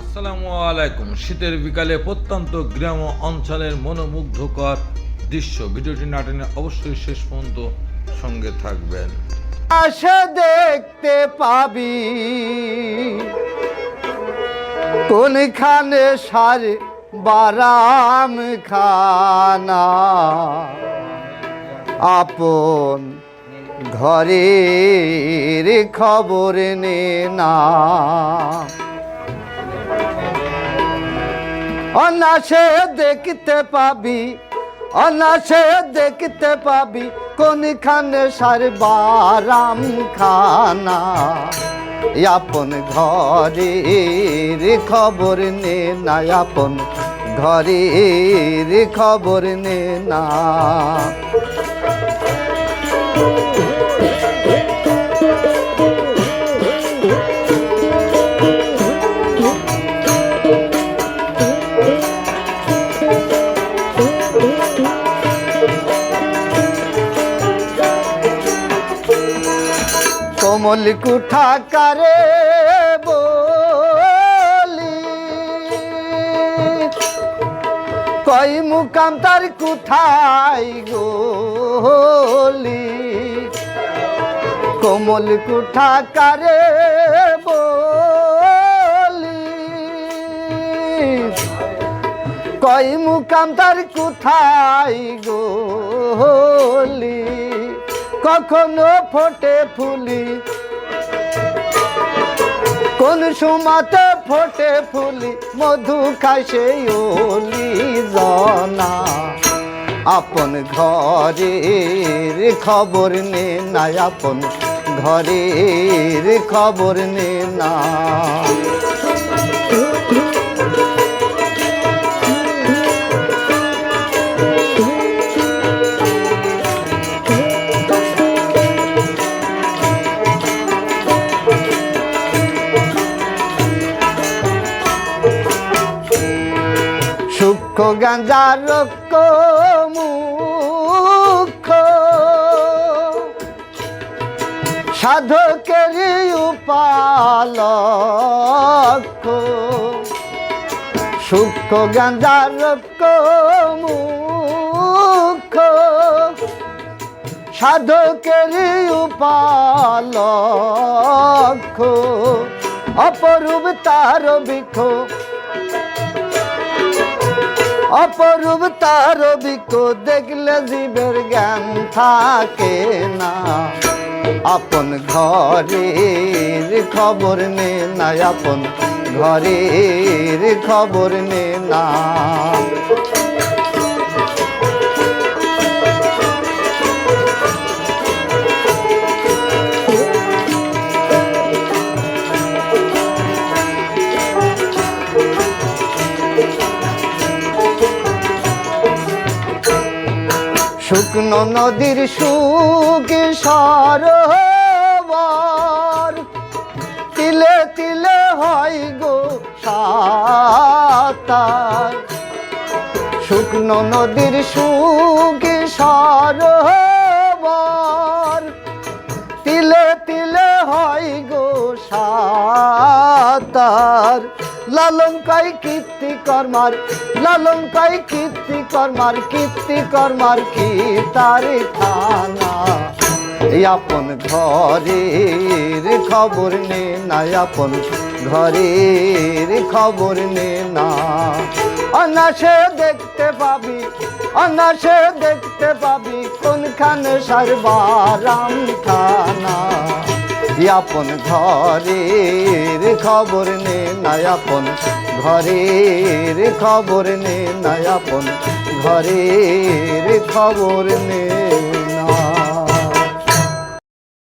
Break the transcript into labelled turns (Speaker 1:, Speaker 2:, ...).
Speaker 1: আসসালামু আলাইকুম। শীতের বিকালে প্রত্যন্ত গ্রাম অঞ্চলের মনোমুগ্ধকর দৃশ্য ভিডিওটি নাটনে অবশ্যই শেষ পর্যন্ত সঙ্গে থাকবেন।
Speaker 2: আসে দেখতে পাবি। কোনখানে সার বারাম খানা আপন ঘরের খবর নে না। অনাসে দেখতে পাবি অনাসে দেখতে পাবি, কোনখানে সার বারাম খানা আপন ঘরের খবর নে না, আপন ঘরের খবর নে না। কমল কুঠা কারে বলি। কই মুকাম তার কুঠাই গোলি। কমল কুঠা কারে বলি। কই মুকাম তার কোথায় গোলি। কখনো ফোটে ফুলি কোন সুমাতে ফোটে ফুলি, মধু খাসে ওলি জনা। আপন ঘরের খবর নে না আপন ঘরের খবর নে না গাঞ্জার রক্ষ মুখ। সাধকের উপালক্ষ সূক্ষ্ম রক্ষ মুখ। সাধকের উপালক্ষ অপরূপ তার বিক্ষ অপরূপ তার বিকো দেখলে জীবের জ্ঞান থাকে না। আপন ঘরের খবর নে না, আপন ঘরের খবর নে না। শুকনো নদীর সুখ সরোবর। তিলে তিলে হয় গো সাতার। শুকনো নদীর সুখ সরোবর। তিলে তিলে হয় গো সাতার। লালন কাই কীর্তি কর্মার, লালন কাই কীর্তি কর্মার কীর্তি কর্মার কি তার আপন ঘরের খবর নে না আপন ঘরের খবর নে না। অনাসে দেখতে পাবি অনাসে দেখতে পাবি, কোনখানে সারবারাম খানা আপন ঘরের খবর নে নয়াপন ঘরের খবর নে নয়াপন ঘরের খবর নে